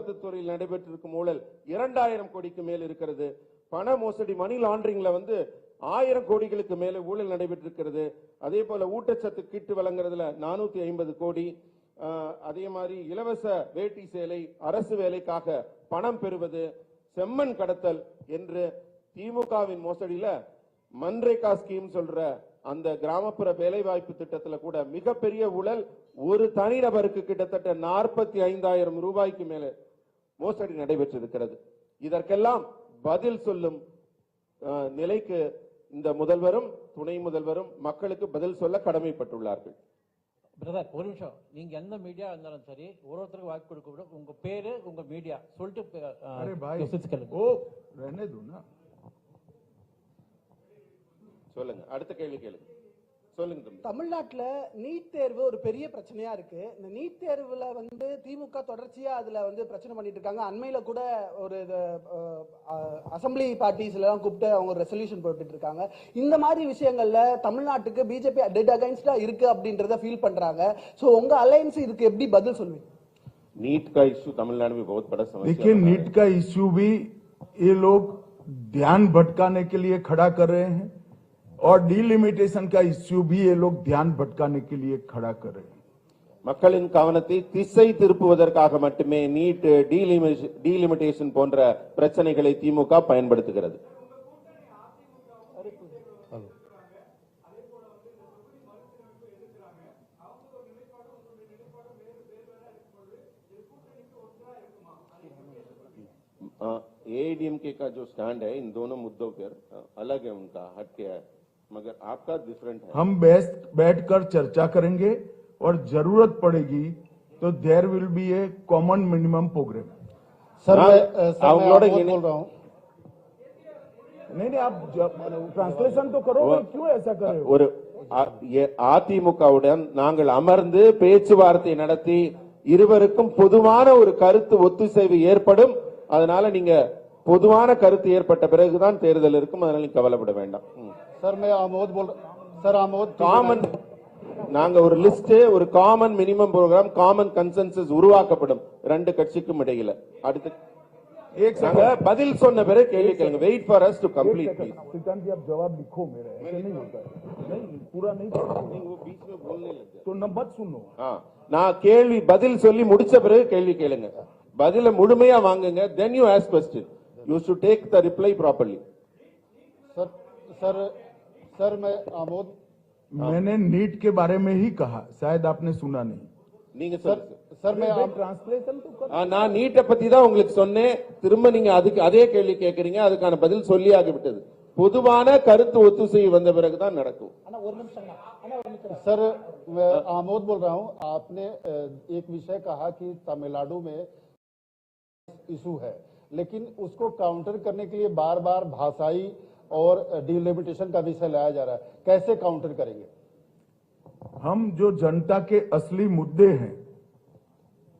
போக்குவரத்து துறையில் நடைபெற்றிருக்கும் ஊழல் இரண்டாயிரம் கோடிக்கு மேல் இருக்கிறது. பண மோசடி மணி லாண்டரிங்ல வந்து ஆயிரம் கோடிகளுக்கு மேல ஊழல் நடைபெற்றிருக்கிறது. அதே போல ஊட்டச்சத்து கிட்டு வழங்குறதுல நானூத்தி ஐம்பது கோடி. அதே மாதிரி இலவச வேட்டி சேலை அரசு வேலைக்காக பணம் பெறுவது செம்மண் கடத்தல் என்று திமுகவின் மோசடியில மன்ரேகா ஸ்கீம் சொல்ற அந்த கிராமப்புற வேலைவாய்ப்பு திட்டத்துல கூட மிகப்பெரிய ஊழல் ஒரு தனிநபருக்கு கிட்டத்தட்ட நாற்பத்தி ஐந்தாயிரம் ரூபாய்க்கு மேலே. மோசடி நடைபெற்றிருக்கிறது. இதற்கெல்லாம் பதில் சொல்லும் நிலைக்கு இந்த முதல்வரும் துணை முதல்வரும் மக்களுக்கு பதில் சொல்ல கடமைப்பட்டுள்ளார்கள். பிரதர் ஒரு நிமிஷம். நீங்க எந்த மீடியா இருந்தாலும் சரி ஒரு ஒருத்தருக்கு வாய்ப்பு கொடுக்க விட உங்க பேரு உங்க மீடியா சொல்லிட்டு சொல்லுங்க. அடுத்த கேள்வி கேளுங்க. சொல்லுங்க தம்பி தமிழ்நாட்டுல நீட் தேர்வு ஒரு பெரிய பிரச்சனையா இருக்கு இந்த நீட் தேர்வுல வந்து திமுக தொடர்ச்சியா அதுல வந்து பிரச்சனை பண்ணிட்டு இருக்காங்க அண்மையில கூட ஒரு அசம்பிளி பார்ட்டிஸ்ல எல்லாம் கூப்பிட்டு அவங்க ரெசல்யூஷன் போட்டுட்டு இருக்காங்க இந்த மாதிரி விஷயங்கள்ல தமிழ்நாட்டுக்கு பிஜேபி டெட் அகைன்ஸ்டா இருக்கு அப்படின்றத ஃபீல் பண்றாங்க சோ உங்க அலையன்ஸ் இதுக்கு எப்படி பதில் சொல்வீங்க नीट का इश्यू तमिलनाडु में बहुत बड़ा समस्या देखिए बना है। नीट का इश्यू भी ये लोग ध्यान भटकाने के लिए खड़ा कर रहे हैं और डिलिमिटेशन का इश्यू भी ये लोग ध्यान भटकाने के लिए खड़ा कर रहे हैं மக்களின் கவனத்தை திசை திருப்புவதற்காக மட்டுமே நீட் டீலிமிட்டேஷன் போன்ற பிரச்சனைகளை திமுக பயன்படுத்துகிறது एडीएमके का जो स्टैंड है इन दोनों मुद्दों पर अ, अलग है उनका हटके है मगर आपका डिफरेंट है हम बैठ बैठकर चर्चा करेंगे और जरूरत पड़ेगी तो there will be a common minimum programme sir हाँ, मैं अ, सर मैं அவங்களோட आमोद இணை- बोल रहा हूँ नहीं नहीं आप ट्रांसलेशन तो करो वो- क्यों ऐसा कर रहे हो ஒரு அ- எ- அதிமுகவுடன் நாங்கள் அமர்ந்து பேச்சுவார்த்தை நடத்தி இருவருக்கும் பொதுவான ஒரு கருத்து ஒத்துசைவு ஏற்படும் அதனால நீங்க பொதுவான கருத்து ஏற்பட்ட பிறகுதான் தேர்தல் இருக்கும் அதனால நீங்க கவலைப்பட வேண்டாம் ம். सर मैं आमोद बोल सर आमोद காமன் நாங்க ஒரு லிஸ்ட் ஒரு common minimum programme common consensus உருவாக்கப்படும் ரெண்டு கட்சிக்கும் இடையில அடுத்து एक நாங்க பதில் சொன்ன பிறகு கேள்வி கேளுங்க wait for us to complete please Shrikant ji आप जवाब लिखो मेरा ऐसे नहीं होता है नहीं पूरा नहीं तो न मत सुनो ஆ, நான் கேள்வி பதில் சொல்லி முடிச்ச பிறகு கேள்வி கேளுங்க பதில முழுமையா வாங்குங்க then you ask question you should take the reply properly sir sir sir मैं आमोद मैंने नीट के बारे में ही कहा शायद आपने सुना नहीं நீங்க सर சொல்லுங்க सर मैं आम- ट्रांसलेशन तो कर ஆ, நான் நீட்டை பத்தி தான் உங்களுக்கு சொன்னேன் திரும்ப நீங்க அதுக்கு அதே கேள்வி கேட்கறீங்க அதுக்கான பதில் சொல்லி ஆகிவிட்டது பொதுவான கருத்து ஒத்துசைவு வந்த பிறகுதான் நடக்கும் सर मैं आमोद बोल रहा हूँ आपने अ, एक विषय कहा कि तमिलनाडु में इशू है लेकिन उसको काउंटर करने के लिए बार बार भाषाई और डिलिमिटेशन का विषय लाया जा रहा है कैसे काउंटर करेंगे हम जो जनता के असली मुद्दे हैं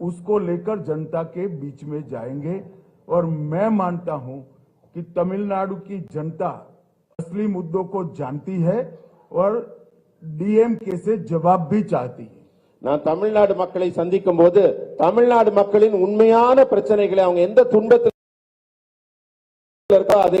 उसको लेकर जनता के बीच में जाएंगे और मैं मानता हूं कि तमिलनाडु की जनता असली मुद्दों को जानती है और डीएमके से जवाब भी चाहती है நான் தமிழ்நாடு மக்களை சந்திக்கும் போது தமிழ்நாடு மக்களின் உண்மையான பிரச்சனைகளை அவங்க எந்த துன்பத்தில் இருக்கோ அதை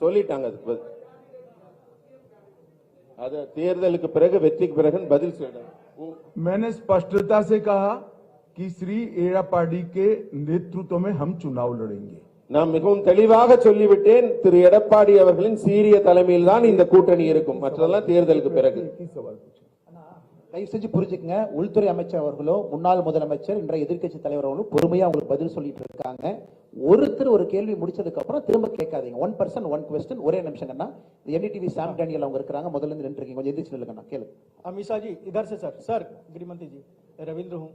சொல்லிட்டாங்க அதுக்கு பதில் அது தேர்தலுக்கு பிறகு வெற்றிக்கு பிறகு பதில் சொல்லுங்க मैंने स्पष्टता से कहा कि श्री एड़ापाडी के नेतृत्व में हम चुनाव लड़ेंगे நான் மிகவும் தெளிவாக சொல்லிவிட்டேன் திரு எடப்பாடி அவர்களின் சீரிய தலைமையில் தான் இந்த கூட்டணி இருக்கும் மற்றதெல்லாம் தேர்தலுக்கு பிறகு एक ही सवाल पूछा தயவு செஞ்சு புரிஞ்சுக்கங்க உள்துறை அமைச்சர் அவர்களோ முன்னாள் முதலமைச்சர் இன்றைய எதிர்க்கட்சி தலைவர் அவர்களும் பொறுமையா உங்களுக்கு பதில் சொல்லிட்டு இருக்காங்க ஒருத்தர் ஒரு கேள்வி முடிச்சதுக்கு அப்புறம் திரும்ப கேட்காதீங்க ஒன் பர்சன் ஒன் கொஸ்டின் ஒரே நிமிஷங்கண்ணா இந்த என்டிடிவி சாம் டேனியல் அவங்க இருக்கிறாங்க முதல்ல இருந்து நின்று இருக்கீங்க கொஞ்சம் எதிர்த்து நில்லுங்கண்ணா கேளு अमीषा जी इधर से सर सर गृहमंत्री जी रविंद्र हूँ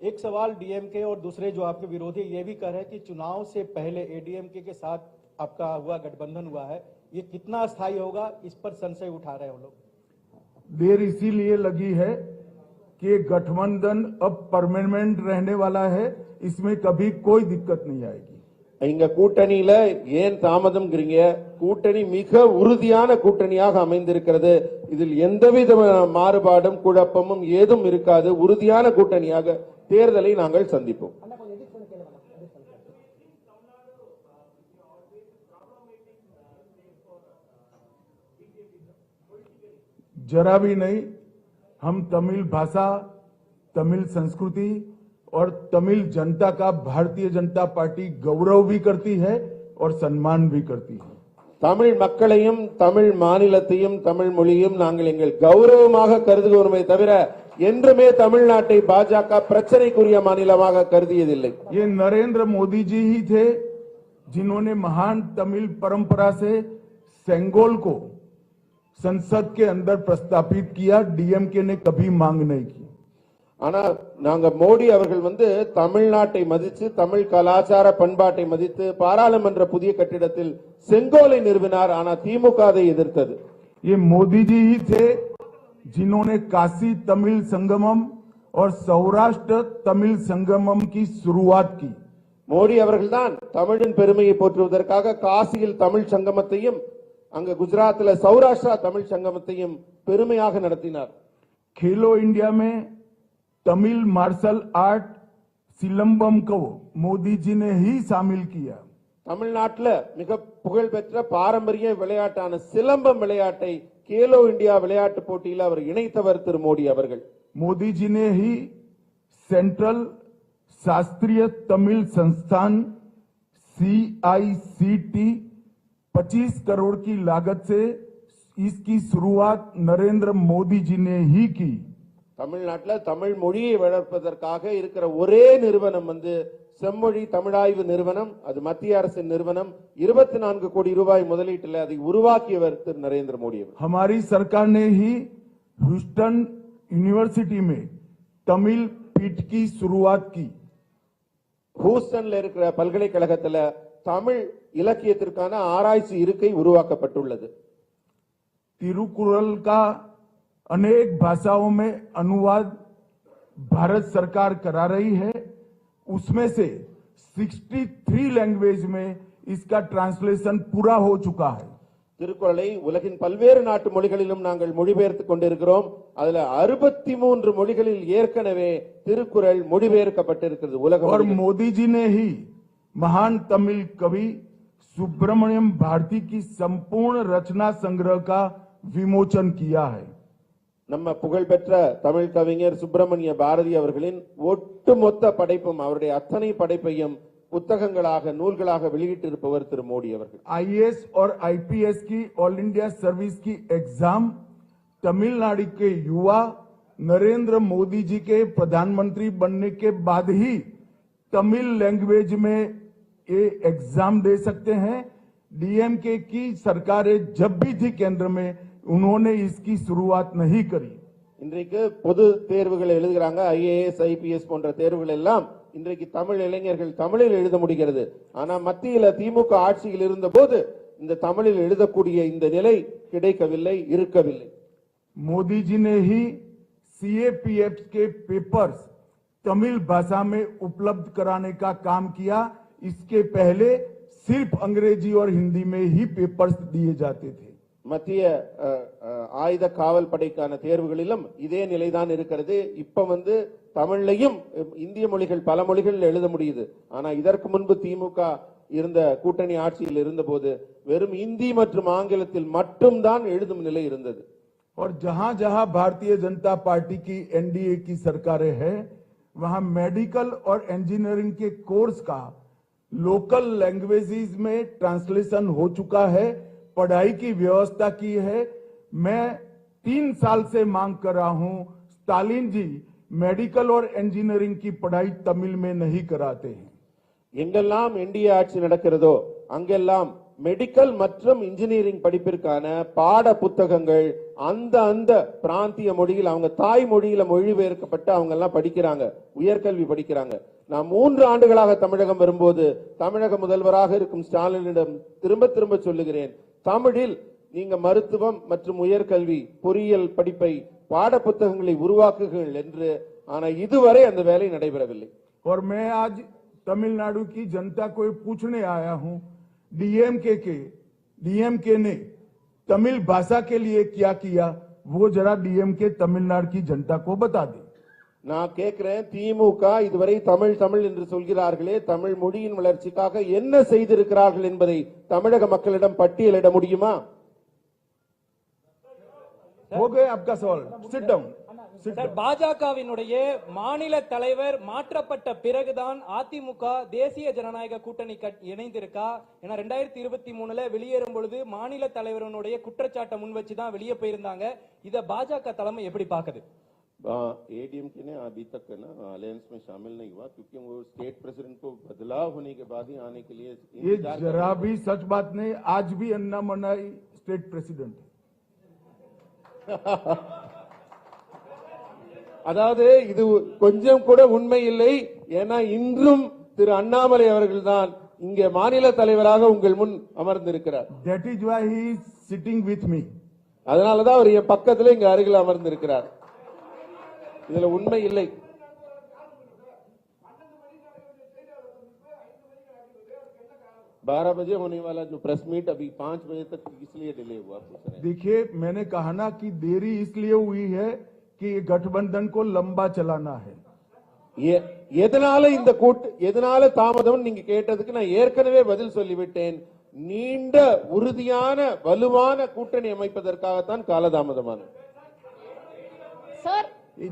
एक सवाल डीएमके और दूसरे जो आपके विरोधी ये भी कह रहे हैं कि चुनाव से पहले एडीएमके के साथ आपका हुआ गठबंधन हुआ है ये कितना स्थायी होगा इस पर संशय उठा रहे हैं वो लोग देर इसीलिए लगी है कि ये गठबंधन अब परमानेंट रहने वाला है इसमें कभी कोई दिक्कत नहीं आएगी இங்க கூட்டணியில ஏன் தாமதம்ங்கிறீங்க கூட்டணி மிக உறுதியான கூட்டணியாக அமைந்திருக்கிறது இதில் எந்தவித மாறுபாடும் குழப்பமும் ஏதும் இருக்காது உறுதியான கூட்டணியாக தேர்தலை நாங்கள் சந்திப்போம் जरा भी नहीं हम तमिल भाषा तमिल संस्कृति और तमिल जनता का भारतीय जनता पार्टी गौरव भी करती है और सम्मान भी करती है தமிழ் மக்களையும் தமிழ் மாநிலத்தையும் தமிழ் மொழியும் நாங்கள் எங்கள் கௌரவமாக கருதுகிறோமே தவிர என்றுமே தமிழ்நாட்டை பாஜக பிரச்சனைக்குரிய மாநிலமாக கருதியதில்லை ये नरेंद्र मोदी जी ही थे जिन्होंने महान तमिल परंपरा से सेंगोल को संसद के अंदर प्रस्तापित किया डीएमके ने कभी मांग नहीं की ஆனா நாங்க மோடி அவர்கள் வந்து தமிழ்நாட்டை மதித்து தமிழ் கலாச்சார பண்பாட்டை மதித்து பாராளுமன்ற புதிய கட்டிடத்தில் செங்கோலை நிறுவினார் ஆனா திமுக அதை எதிர்த்தது ये मोदी जी ही थे जिन्होंने काशी तमिल संगमम और सौराष्ट्र तमिल संगमम की शुरुआत की மோடி அவர்கள்தான் தமிழின் பெருமையை போற்றுவதற்காக காசியில் தமிழ் சங்கமத்தையும் அங்க குஜராத்ல சௌராஷ்டிரா தமிழ் சங்கமத்தையும் பெருமையாக நடத்தினார் खेलो इंडिया में तमिल मार्शल आर्ट सिलंबम को मोदी जी ने ही शामिल किया தமிழ்நாட்டுல மிக புகழ்பெற்ற பாரம்பரிய விளையாட்டான சிலம்பம் விளையாட்டை கேலோ இந்தியா விளையாட்டு போட்டியில் அவர் இணைத்தவர் திரு மோடி அவர்கள் मोदी जी ने ही सेंट्रल शास्त्रीय तमिल संस्थान सीआईसीटी 25 करोड़ की लागत से इसकी शुरुआत नरेंद्र मोदी जी ने ही की தமிழ்நாட்டுல தமிழ் மொழியை வளர்ப்பதற்காக இருக்கிற ஒரே நிறுவனம் வந்து செம்மொழி தமிழாய்வு நிறுவனம் அது மத்திய அரசின் நிறுவனம் இருபத்தி நான்கு கோடி ரூபாய் முதலீட்டில் அதை உருவாக்கியவர் திரு நரேந்திர மோடி அவர் हमारी सरकार ने ही ह्यूस्टन यूनिवर्सिटी में तमिल पीठ की शुरुआत की ஹூஸ்டன்ல இருக்கிற பல்கலைக்கழகத்துல தமிழ் இலக்கியத்திற்கான ஆராய்ச்சி இருக்கை உருவாக்கப்பட்டுள்ளது तिरुकुरल का अनेक भाषाओं में अनुवाद भारत सरकार करा रही है उसमें से 63 लैंग्वेज में इसका ट्रांसलेशन पूरा हो चुका है திருக்குறளை உலகின் பல்வேறு நாட்டு மொழிகளிலும் நாங்கள் மொழிபெயர்த்துக் கொண்டிருக்கிறோம் அதுல அறுபத்தி மூன்று மொழிகளில் ஏற்கனவே திருக்குறள் மொழிபெயர்க்கப்பட்டிருக்கிறது உலக और மொழிகளில். मोदी जी ने ही महान तमिल कवि सुब्रमण्यम भारती की संपूर्ण रचना संग्रह का विमोचन किया है நம்ம புகழ்பெற்ற தமிழ் கவிஞர் சுப்பிரமணிய பாரதி அவர்களின் ஒட்டுமொத்த படைப்பும் அவருடைய அத்தனை படைப்பையும் புத்தகங்களாக நூல்களாக வெளியிட்டிருப்பவர் திரு மோடி அவர்கள் आईएएस और आईपीएस की ऑल इंडिया सर्विस की एग्जाम तमिलनाडु के युवा नरेंद्र मोदी जी के प्रधानमंत्री बनने के बाद ही तमिल लैंग्वेज में ये एग्जाम दे सकते हैं डीएमके की सरकारें जब भी थी केंद्र में उन्होंने इसकी शुरुआत नहीं करी இன்றைக்கு பொது தேர்வுகள் எழுதுகிறாங்க ஐஏஎஸ் ஐபிஎஸ் போன்ற தேர்வுகள் எல்லாம் இன்றைக்கு தமிழ் இளைஞர்கள் தமிழில் எழுத முடிகிறது ஆனா மத்தியில திமுக ஆட்சியில் இருந்த போது இந்த தமிழில் எழுதக்கூடிய இந்த நிலை கிடைக்கவில்லை இருக்கவில்லை मोदी जी ने ही सीएपीएफ के पेपर्स तमिल भाषा में उपलब्ध कराने का काम किया इसके पहले सिर्फ अंग्रेजी और हिंदी में ही पेपर्स दिए जाते थे மத்திய அஹ், அஹ், ஆயுத காவல் படைக்கான தேர்வுகளிலும் இதே நிலைதான் இருக்கிறது இப்ப வந்து தமிழ்லையும் அஹ், இந்திய மொழிகள் பல மொழிகளில் எழுத முடியுது ஆனா இதற்கு முன்பு திமுக இருந்த கூட்டணி ஆட்சியில் இருந்தபோது வெறும் இந்தி மற்றும் ஆங்கிலத்தில் மட்டும்தான் எழுதும் நிலை இருந்தது और जहां जहां भारतीय जनता पार्टी की एनडीए की सरकारें हैं वहां मेडिकल और इंजीनियरिंग के कोर्स का लोकल लैंग्वेजेस में ट्रांसलेशन हो चुका है पढ़ाई की व्यवस्था की है मैं तीन साल से मांग कर रहा हूं स्टालिन जी मेडिकल और इंजीनियरिंग की पढ़ाई तमिल में नहीं कराते हैं எங்கெல்லாம் என்டிஏ ஆட்சி நடக்கிறதோ அங்கெல்லாம் மெடிக்கல் மற்றும் இன்ஜினியரிங் படிப்பிற்கான பாட புத்தகங்கள் அந்த அந்த பிராந்திய மொழியில் அவங்க தாய் மொழியில மொழிபெயர்க்கப்பட்டு அவங்க எல்லாம் படிக்கிறாங்க உயர்கல்வி படிக்கிறாங்க நான் மூன்று ஆண்டுகளாக தமிழகம் வரும்போது தமிழக முதல்வராக இருக்கும் ஸ்டாலினிடம் திரும்ப திரும்ப சொல்லுகிறேன் தமிழில் நீங்க மருத்துவம் மற்றும் உயர்கல்வி பொறியியல் படிப்பை பாட புத்தகங்களை உருவாக்குங்கள் என்று ஆனா இதுவரை அந்த வேலை நடைபெறவில்லை और मैं आज तमिलनाडु की जनता को ये पूछने आया हूं डीएमके के डीएमके ने तमिल भाषा के लिए क्या किया वो जरा डीएमके तमिलनाडु की जनता को बता दे நான் கேட்கிறேன் திமுக இதுவரை தமிழ் தமிழ் என்று சொல்கிறார்களே தமிழ் மொழியின் வளர்ச்சிக்காக என்ன செய்திருக்கிறார்கள் என்பதை தமிழக மக்களிடம் பட்டியலிட முடியுமா? பாஜகவினுடைய மாநில தலைவர் மாற்றப்பட்ட பிறகுதான் அதிமுக தேசிய ஜனநாயக கூட்டணி இணைந்திருக்கா? ஏன்னா ரெண்டாயிரத்தி இருபத்தி மூணுல வெளியேறும் பொழுது மாநில தலைவரனுடைய குற்றச்சாட்டை முன் வச்சுதான் வெளியே போயிருந்தாங்க. இத பாஜக தலைமை எப்படி பாக்குது एडीएमके ने अभी तक है ना अलायंस में शामिल नहीं हुआ क्योंकि वो स्टेट प्रेसिडेंट को बदलाव होने के बाद ही आने के लिए ये इंतजार कर जरा रहे हैं। भी सच बात नहीं आज भी अन्ना मनाई स्टेट प्रेसिडेंट है அதாவது இது கொஞ்சம் கூட உண்மை இல்லை ஏன்னா இன்றும் திரு அண்ணாமலை அவர்கள்தான் இங்கே மாநில தலைவராக உங்கள் முன் அமர்ந்திருக்கிறார் that is why he is sitting with me அதனாலதான் அவர் என் பக்கத்துல இங்க அருகில் அமர்ந்திருக்கிறார் இதுல உண்மை இல்லை बारह बजे होने वाला जो प्रेस मीट अभी पांच बजे तक इसलिए डिले हुआ पूछ रहे हैं देखिए मैंने कहा ना कि देरी इसलिए हुई है कि ये गठबंधन को लंबा चलाना है எ- எதனால இந்த கூட்டு எதனால தாமதம் நீங்க கேட்டதுக்கு நான் ஏற்கனவே பதில் சொல்லிவிட்டேன் நீண்ட உறுதியான வலுவான கூட்டணி அமைப்பதற்காகத்தான் காலதாமதமானது सर ये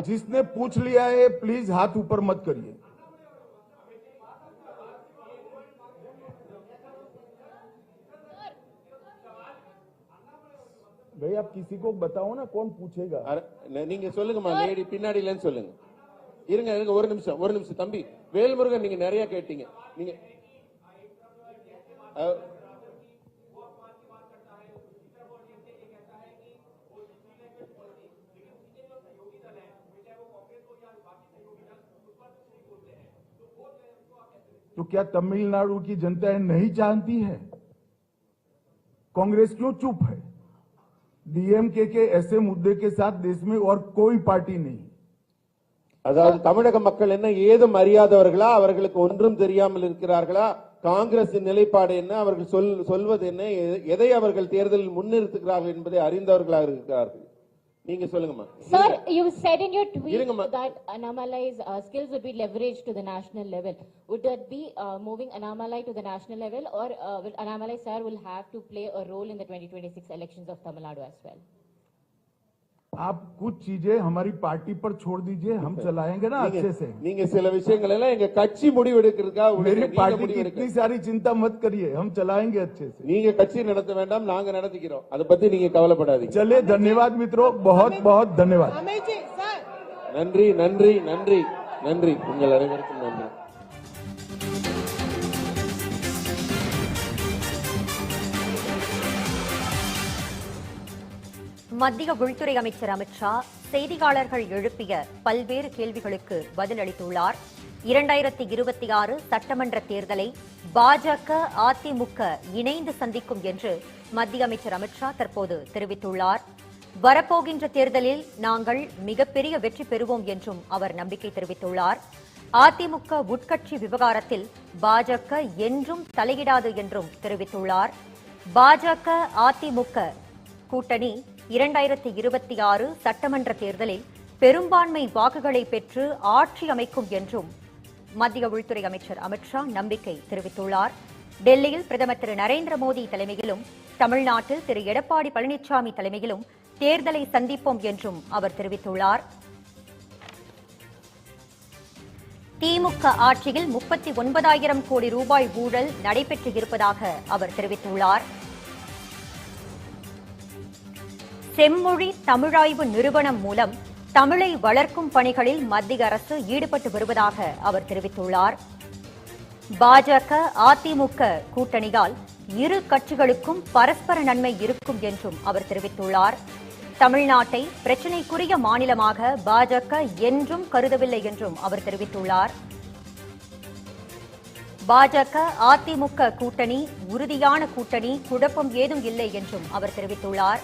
जिसने पूछ लिया है प्लीज हाथ ऊपर मत करिए भाई आप किसी को बताओ ना कौन पूछेगा அர- ந- நீங்க சொல்லுங்கம்மா லேடி பின்னாடில இருந்து சொல்லுங்க இருங்க இருங்க ஒரு நிமிஷம் ஒரு நிமிஷம் தம்பி வேல்முருகன் நீங்க நிறைய கேட்டீங்க நீங்க तो क्या तमिलनाडु की जनता ये नहीं जानती है कांग्रेस क्यों चुप है डीएमके के ऐसे मुद्दे के साथ देश में और कोई पार्टी नहीं அதாவது தமிழக மக்கள் என்ன ஏதும் அறியாதவர்களா அவர்களுக்கு ஒன்றும் தெரியாமல் இருக்கிறார்களா காங்கிரசின் நிலைப்பாடு என்ன அவர்கள் சொல் சொல்வது என்ன எ- எதை அவர்கள் தேர்தலில் முன்னிறுத்துகிறார்கள் என்பதை அறிந்தவர்களாக இருக்கிறார்கள் நீங்க சொல்லுங்கம்மா Sir, you said in your tweet Irungamma. that Annamalai's uh, skills would be leveraged to the national level. Would that be uh, moving Annamalai to the national level or uh, will Annamalai sir will have to play a role in the 2026 elections of Tamil Nadu as well? आप कुछ चीजें हमारी party पर छोड़ दीजिए हम चलाएंगे ना நீங்க- अच्छे से நீங்க சில விஷயங்கள் எல்லாம் எங்க கட்சி முடிவெடுக்கிறதுக்காக मेरी விடுங்க. நீங்க पार्टी की முடிவெடுக்க इतनी सारी चिंता मत करिए हम चलाएंगे अच्छे से நீங்க கட்சி நடத்த வேண்டாம் நாங்க நடத்திக்கிறோம் அதை பத்தி நீங்க கவலைப்படாதீங்க चलिए धन्यवाद मित्रों बहुत बहुत धन्यवाद நன்றி நன்றி நன்றி நன்றி உங்கள் அனைவருக்கும் நன்றி மத்திய உள்துறை அமைச்சர் அமித்ஷா செய்தியாளர்கள் எழுப்பிய பல்வேறு கேள்விகளுக்கு பதிலளித்துள்ளார். இரண்டாயிரத்தி இருபத்தி ஆறு சட்டமன்ற தேர்தலை பாஜக அதிமுக இணைந்து சந்திக்கும் என்று மத்திய அமைச்சர் அமித்ஷா தற்போது தெரிவித்துள்ளார். வரப்போகின்ற தேர்தலில் நாங்கள் மிகப்பெரிய வெற்றி பெறுவோம் என்றும் அவர் நம்பிக்கை தெரிவித்துள்ளார். அதிமுக உட்கட்சி விவகாரத்தில் பாஜக என்றும் தலையிடாது என்றும் தெரிவித்துள்ளார். பாஜக அதிமுக கூட்டணி இரண்டாயிரத்தி இருபத்தி ஆறு சட்டமன்ற தேர்தலில் பெரும்பான்மை வாக்குகளை பெற்று ஆட்சி அமைக்கும் என்றும் மத்திய உள்துறை அமைச்சர் அமித்ஷா நம்பிக்கை தெரிவித்துள்ளார். டெல்லியில் பிரதமர் திரு நரேந்திர மோடி தலைமையிலும் தமிழ்நாட்டில் திரு எடப்பாடி பழனிசாமி தலைமையிலும் தேர்தலை சந்திப்போம் என்றும் அவர் தெரிவித்துள்ளார். திமுக ஆட்சியில் முப்பத்தி ஒன்பதாயிரம் கோடி ரூபாய் ஊழல் நடைபெற்று இருப்பதாக அவர் தெரிவித்துள்ளார். செம்மொழி தமிழாய்வு நிறுவனம் மூலம் தமிழை வளர்க்கும் பணிகளில் மத்திய அரசு ஈடுபட்டு வருவதாக அவர் தெரிவித்துள்ளார். பாஜக அதிமுக கூட்டணியால் இரு கட்சிகளுக்கும் பரஸ்பர நன்மை இருக்கும் என்றும் அவர் தெரிவித்துள்ளார். தமிழ்நாட்டை பிரச்சினைக்குரிய மாநிலமாக பாஜக என்றும் கருதவில்லை என்றும் அவர் தெரிவித்துள்ளார். பாஜக அதிமுக கூட்டணி உறுதியான கூட்டணி குழப்பம் ஏதும் இல்லை என்றும் அவர் தெரிவித்துள்ளார்.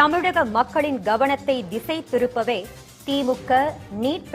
தமிழக மக்களின் கவனத்தை திசை திருப்பவே திமுக நீட்